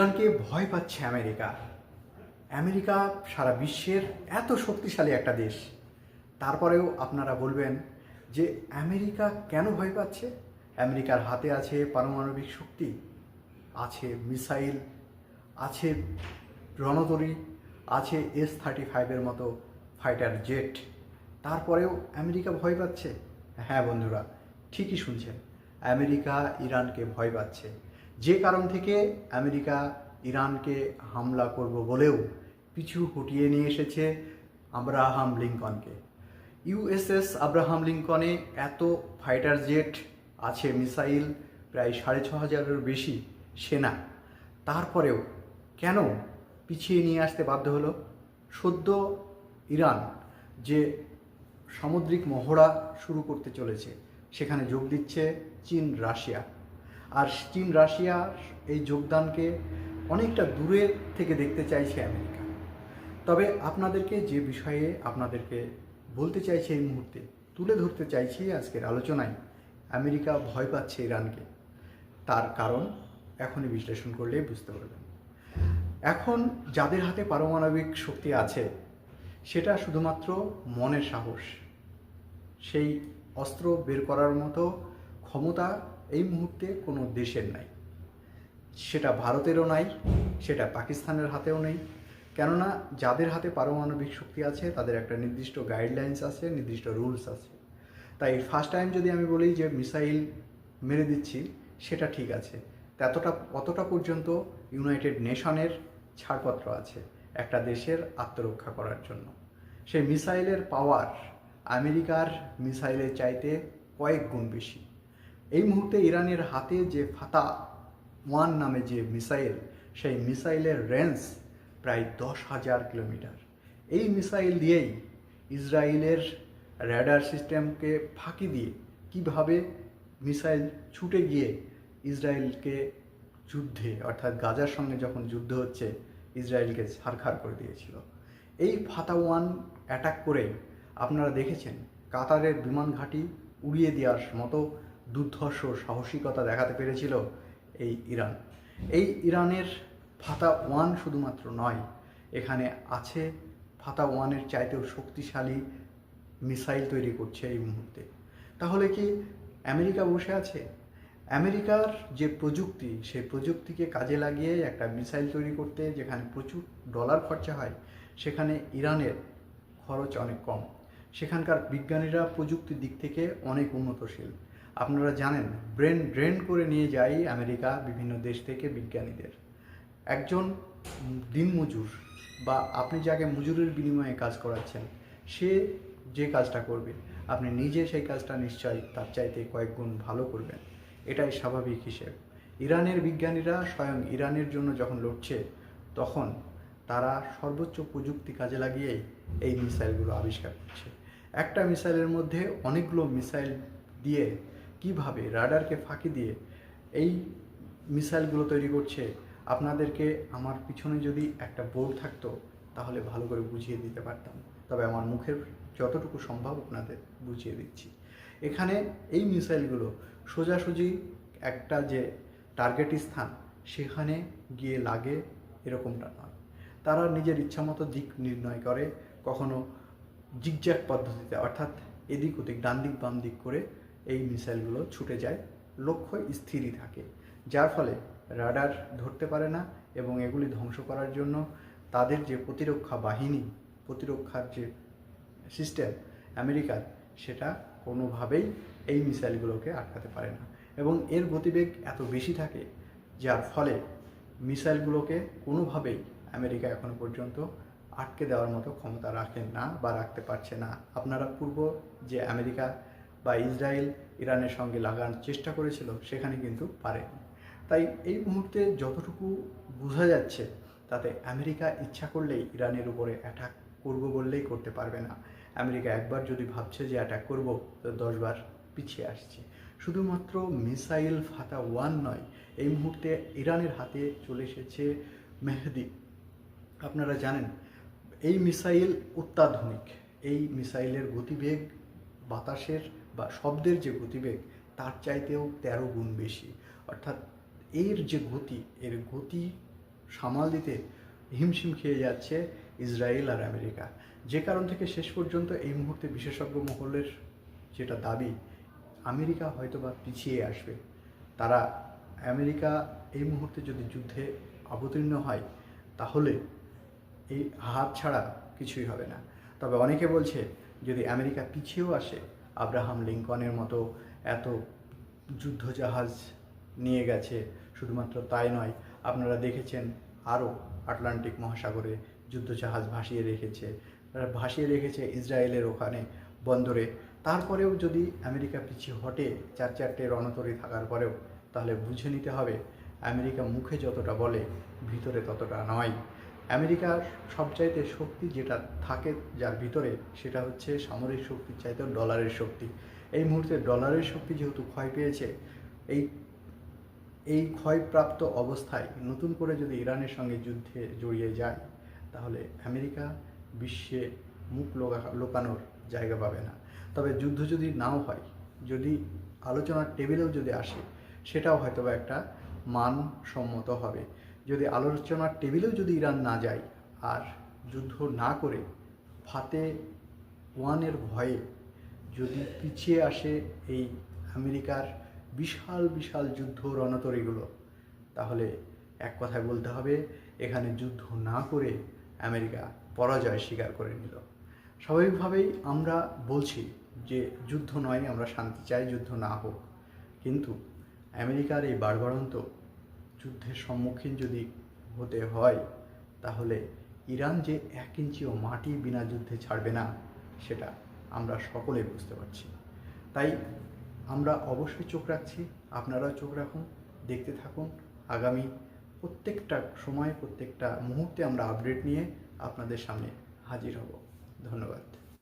ইরানকে ভয় পাচ্ছে আমেরিকা। আমেরিকা সারা বিশ্বের এত শক্তিশালী একটা দেশ। তারপরেও আপনারা বলবেন যে আমেরিকা কেন ভয় পাচ্ছে? আমেরিকার হাতে আছে পারমাণবিক শক্তি, আছে মিসাইল, আছে রণতরী, আছে এস থার্টি ফাইভের মতো ফাইটার জেট। তারপরেও আমেরিকা ভয় পাচ্ছে? হ্যাঁ বন্ধুরা, ঠিকই শুনছেন। আমেরিকা ইরানকে ভয় পাচ্ছে। যে কারণ থেকে আমেরিকা ইরানকে হামলা করব বলেও পিছু হটিয়ে নিয়ে এসেছে আব্রাহাম লিঙ্কনকে। ইউএসএস আব্রাহাম লিঙ্কনে এত ফাইটার জেট আছে মিসাইল, প্রায় সাড়ে ছ হাজারের বেশি সেনা। তারপরেও কেন পিছিয়ে নিয়ে আসতে বাধ্য হলো? সদ্য ইরান যে সামুদ্রিক মহড়া শুরু করতে চলেছে, সেখানে যোগ দিচ্ছে চীন, রাশিয়া। আর চীন, রাশিয়া এই যোগদানকে অনেকটা দূরে থেকে দেখতে চাইছে আমেরিকা। তবে আপনাদেরকে যে বিষয়ে আপনাদেরকে বলতে চাইছি এই মুহূর্তে, তুলে ধরতে চাইছি আজকের আলোচনায়, আমেরিকা ভয় পাচ্ছে ইরানকে। তার কারণ এখনই বিশ্লেষণ করলেই বুঝতে পারবেন। এখন যাদের হাতে পারমাণবিক শক্তি আছে, সেটা শুধুমাত্র মনের সাহস। সেই অস্ত্র বের করার মতো ক্ষমতা এই মুহূর্তে কোনো দেশের নাই। সেটা ভারতেরও নাই, সেটা পাকিস্তানের হাতেও নেই। কেননা যাদের হাতে পারমাণবিক শক্তি আছে, তাদের একটা নির্দিষ্ট গাইডলাইন্স আছে, নির্দিষ্ট রুলস আছে। তাই ফার্স্ট টাইম যদি আমি বলি যে মিসাইল মেরে দিচ্ছি, সেটা ঠিক আছে। ততটা কতটা পর্যন্ত ইউনাইটেড নেশনের ছাড়পত্র আছে একটা দেশের আত্মরক্ষা করার জন্য। সেই মিসাইলের পাওয়ার আমেরিকার মিসাইলের চাইতে কয়েক গুণ বেশি। এই মুহূর্তে ইরানের হাতে যে ফাতা, ওয়ান নামে যে মিসাইল, সেই মিসাইলের রেঞ্জ প্রায় দশ হাজার কিলোমিটার। এই মিসাইল দিয়েই ইসরায়েলের র্যাডার সিস্টেমকে ফাঁকি দিয়ে কীভাবে মিসাইল ছুটে গিয়ে ইসরায়েলকে যুদ্ধে, অর্থাৎ গাজার সঙ্গে যখন যুদ্ধ হচ্ছে, ইসরায়েলকে ছারখার করে দিয়েছিল। এই ফাতা ওয়ান অ্যাটাক করে আপনারা দেখেছেন, কাতারের বিমান ঘাঁটি উড়িয়ে দেওয়ার মতো দুর্ধর্ষ সাহসিকতা দেখাতে পেরেছিল এই ইরান। এই ইরানের ফাতা ওয়ান শুধুমাত্র নয়, এখানে আছে ফাতা ওয়ানের চাইতেও শক্তিশালী মিসাইল তৈরি করছে এই মুহূর্তে। তাহলে কি আমেরিকা বসে আছে? আমেরিকার যে প্রযুক্তি, সেই প্রযুক্তিকে কাজে লাগিয়ে একটা মিসাইল তৈরি করতে যেখানে প্রচুর ডলার খরচা হয়, সেখানে ইরানের খরচ অনেক কম। সেখানকার বিজ্ঞানীরা প্রযুক্তির দিক থেকে অনেক উন্নতশীল। আপনারা জানেন, ব্রেন ড্রেন করে নিয়ে যায় আমেরিকা বিভিন্ন দেশ থেকে বিজ্ঞানীদের। একজন দিনমজুর বা আপনি যাকে মজুরির বিনিময়ে কাজ করাচ্ছেন, সে যে কাজটা করবে, আপনি নিজে সেই কাজটা নিশ্চয়ই তার চাইতে কয়েক গুণ ভালো করবেন। এটাই স্বাভাবিক হিসেব। ইরানের বিজ্ঞানীরা স্বয়ং ইরানের জন্য যখন লড়ছে, তখন তারা সর্বোচ্চ প্রযুক্তি কাজে লাগিয়েই এই মিসাইলগুলো আবিষ্কার করছে। একটা মিসাইলের মধ্যে অনেকগুলো মিসাইল দিয়ে কীভাবে রাডারকে ফাঁকি দিয়ে এই মিসাইলগুলো তৈরি করছে, আপনাদেরকে আমার পিছনে যদি একটা বোর্ড থাকতো, তাহলে ভালো করে বুঝিয়ে দিতে পারতাম। তবে আমার মুখের যতটুকু সম্ভব আপনাদের বুঝিয়ে দিচ্ছি। এখানে এই মিসাইলগুলো সোজাসুজি একটা যে টার্গেট স্থান, সেখানে গিয়ে লাগে এরকমটা নয়। তারা নিজের ইচ্ছামতো দিক নির্ণয় করে, কখনো জিগজ্যাগ পদ্ধতিতে, অর্থাৎ এদিক ওদিক ডান দিক বাম দিক করে এই মিসাইলগুলো ছুটে যায়, লক্ষ্য স্থিরই থাকে, যার ফলে রাডার ধরতে পারে না এবং এগুলি ধ্বংস করার জন্য তাদের যে প্রতিরক্ষা বাহিনী, প্রতিরক্ষার যে সিস্টেম আমেরিকার, সেটা কোনোভাবেই এই মিসাইলগুলোকে আটকাতে পারে না। এবং এর গতিবেগ এত বেশি থাকে, যার ফলে মিসাইলগুলোকে কোনোভাবেই আমেরিকা এখনও পর্যন্ত আটকে দেওয়ার মতো ক্ষমতা রাখেন না বা রাখতে পারছে না। আপনারা পূর্ব যে আমেরিকা বা ইসরায়েল ইরানের সঙ্গে লাগানোর চেষ্টা করেছিল, সেখানে কিন্তু পারেনি। তাই এই মুহূর্তে যতটুকু বোঝা যাচ্ছে, তাতে আমেরিকা ইচ্ছা করলেই ইরানের উপরে অ্যাটাক করব বললেই করতে পারবে না। আমেরিকা একবার যদি ভাবছে যে অ্যাটাক করব, তো দশবার পিছিয়ে আসছে। শুধুমাত্র মিসাইল ফাতা ওয়ান নয়, এই মুহূর্তে ইরানের হাতে চলে এসেছে মেহেদি। আপনারা জানেন, এই মিসাইল অত্যাধুনিক। এই মিসাইলের গতিবেগ, বাতাসের বা শব্দের যে গতিবেগ, তার চাইতেও তেরো গুণ বেশি। অর্থাৎ এর যে গতি, এর গতি সামাল দিতে হিমশিম খেয়ে যাচ্ছে ইসরায়েল আর আমেরিকা। যে কারণ থেকে শেষ পর্যন্ত এই মুহূর্তে বিশেষজ্ঞ মহলের যেটা দাবি, আমেরিকা হয়তোবা পিছিয়ে আসবে। তারা আমেরিকা এই মুহূর্তে যদি যুদ্ধে অবতীর্ণ হয়, তাহলে এই হাত ছাড়া কিছুই হবে না। তবে অনেকে বলছে, যদি আমেরিকা পিছিয়েও আসে আব্রাহাম লিঙ্কনের মতো এত যুদ্ধজাহাজ নিয়ে গেছে, শুধুমাত্র তাই নয়, আপনারা দেখেছেন আরও আটলান্টিক মহাসাগরে যুদ্ধজাহাজ ভাসিয়ে রেখেছে। ভাসিয়ে রেখেছে ইসরায়েলের ওখানে বন্দরে। তারপরেও যদি আমেরিকা পিছিয়ে হটে চার চারটে রণতরী থাকার পরেও, তাহলে বুঝে নিতে হবে আমেরিকা মুখে যতটা বলে, ভিতরে ততটা নয়। আমেরিকার সবচাইতে শক্তি যেটা থাকে যার ভিতরে সেটা হচ্ছে সামরিক শক্তির চাইতেও ডলারের শক্তি। এই মুহূর্তে ডলারের শক্তি যেহেতু ক্ষয় পেয়েছে, এই এই ক্ষয়প্রাপ্ত অবস্থায় নতুন করে যদি ইরানের সঙ্গে যুদ্ধে জড়িয়ে যায়, তাহলে আমেরিকা বিশ্বে মুখ লোকা লোকানোর জায়গা পাবে না। তবে যুদ্ধ যদি নাও হয়, যদি আলোচনার টেবিলেও যদি আসে, সেটাও হয়তো একটা মানসম্মত হবে। যদি আলোচনার টেবিলেও যদি ইরান না যায় আর যুদ্ধ না করে ফাতে ওয়ানের ভয়ে যদি পিছিয়ে আসে এই আমেরিকার বিশাল বিশাল যুদ্ধ রণতরীগুলো, তাহলে এক কথায় বলতে হবে, এখানে যুদ্ধ না করে আমেরিকা পরাজয় স্বীকার করে নিল। স্বাভাবিকভাবেই আমরা বলছি যে যুদ্ধ নয়, আমরা শান্তি চাই, যুদ্ধ না হোক। কিন্তু আমেরিকার এই বাড়বাড়ন্ত যুদ্ধের সম্মুখীন যদি হতে হয়, তাহলে ইরান যে এক ইঞ্চিও মাটি বিনা যুদ্ধে ছাড়বে না, সেটা আমরা সকলে বুঝতে পারছি। তাই আমরা অবশ্যই চোখ রাখছি, আপনারাও চোখ রাখুন, দেখতে থাকুন। আগামী প্রত্যেকটা সময়, প্রত্যেকটা মুহূর্তে আমরা আপডেট নিয়ে আপনাদের সামনে হাজির হব। ধন্যবাদ।